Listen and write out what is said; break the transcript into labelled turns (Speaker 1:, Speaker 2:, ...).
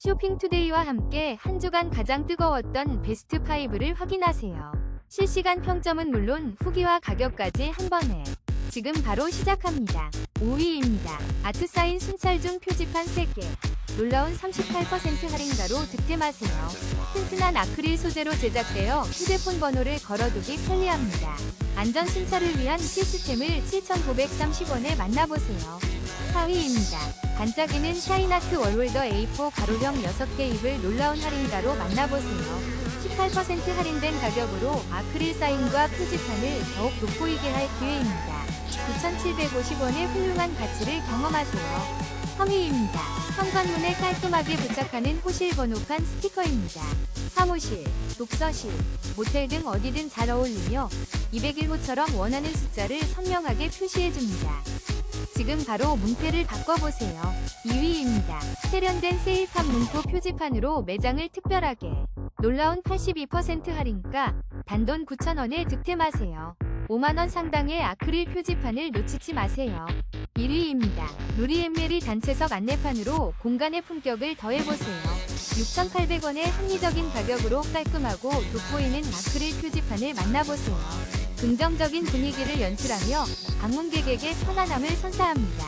Speaker 1: 쇼핑투데이와 함께 한 주간 가장 뜨거웠던 베스트 5를 확인하세요. 실시간 평점은 물론 후기와 가격까지 한 번에. 지금 바로 시작합니다. 5위입니다. 아트사인 순찰 중 표지판 3개. 놀라운 38% 할인가로 득템하세요. 튼튼한 아크릴 소재로 제작되어 휴대폰 번호를 걸어두기 편리합니다. 안전 순찰을 위한 시스템을 7,930원에 만나보세요. 4위입니다. 반짝이는 샤인아트 월홀더 A4 가로형 6개 입을 놀라운 할인가로 만나보세요. 18% 할인된 가격으로 아크릴 사인과 표지판을 더욱 돋보이게 할 기회입니다. 9,750원의 훌륭한 가치를 경험하세요. 3위입니다. 현관문에 깔끔하게 부착하는 호실 번호판 스티커입니다. 사무실, 독서실, 모텔 등 어디든 잘 어울리며 201호처럼 원하는 숫자를 선명하게 표시해줍니다. 지금 바로 문패를 바꿔보세요. 2위입니다. 세련된 세일팝 문구 표지판으로 매장을 특별하게 놀라운 82% 할인가 단돈 9,000원에 득템하세요. 5만원 상당의 아크릴 표지판을 놓치지 마세요. 1위입니다. 누리엠메리 단체석 안내판으로 공간의 품격을 더해보세요. 6,800원의 합리적인 가격으로 깔끔하고 돋보이는 아크릴 표지판을 만나보세요. 긍정적인 분위기를 연출하며 방문객에게 편안함을 선사합니다.